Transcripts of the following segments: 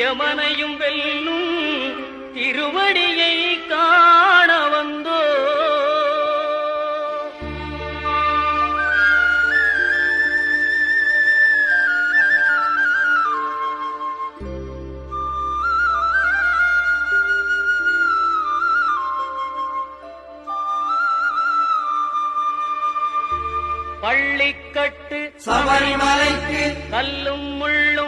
யமனையும் வெல்லும் திருவடியை காண வந்தோ. பள்ளிக்கட்டு சபரிமலைக்கு கல்லும் முள்ளும்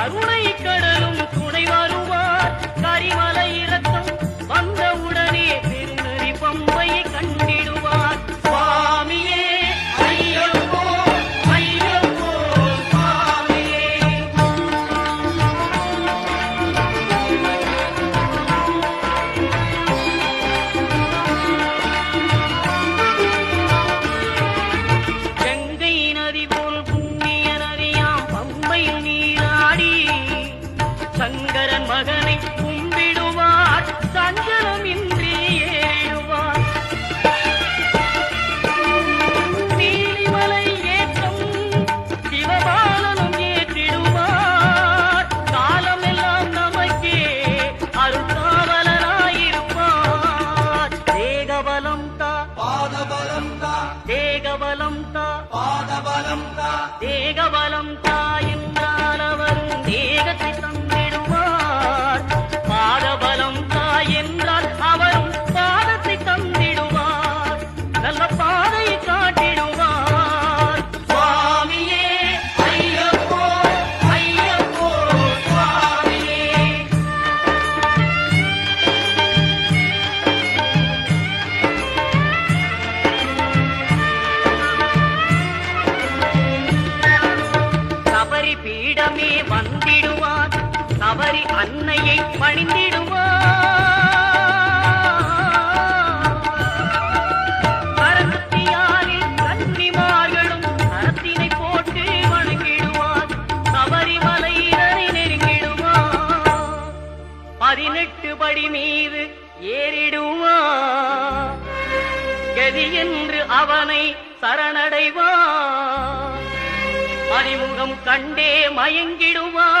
கருணை சங்கரன் மகனை கும்பிடுவார். சஞ்சலமின்றி ஏறுவார். நீலிமலை ஏற்றம் சிவபாலனும் ஏற்றிடுவார். காலமெல்லாம் நமக்கே அருள்காவலனாயிருப்பார் தேகபலம் தா பாதபலம் தா தேகபலம் தா பாதபலம் தா தேகபலம் தாயென்றால் அன்னையை பணிந்திடுவோ கரகத்தியாரில் கன்னிமார்களும் கரத்தினை போட்டு வணங்கிடுவார். சபரிமலையினரை நெருங்கிடுவார். பதினெட்டு படி மீது ஏறிடுவார். கதி என்று அவனை சரணடைவான் அறிமுகம் கண்டே மயங்கிடுவார்.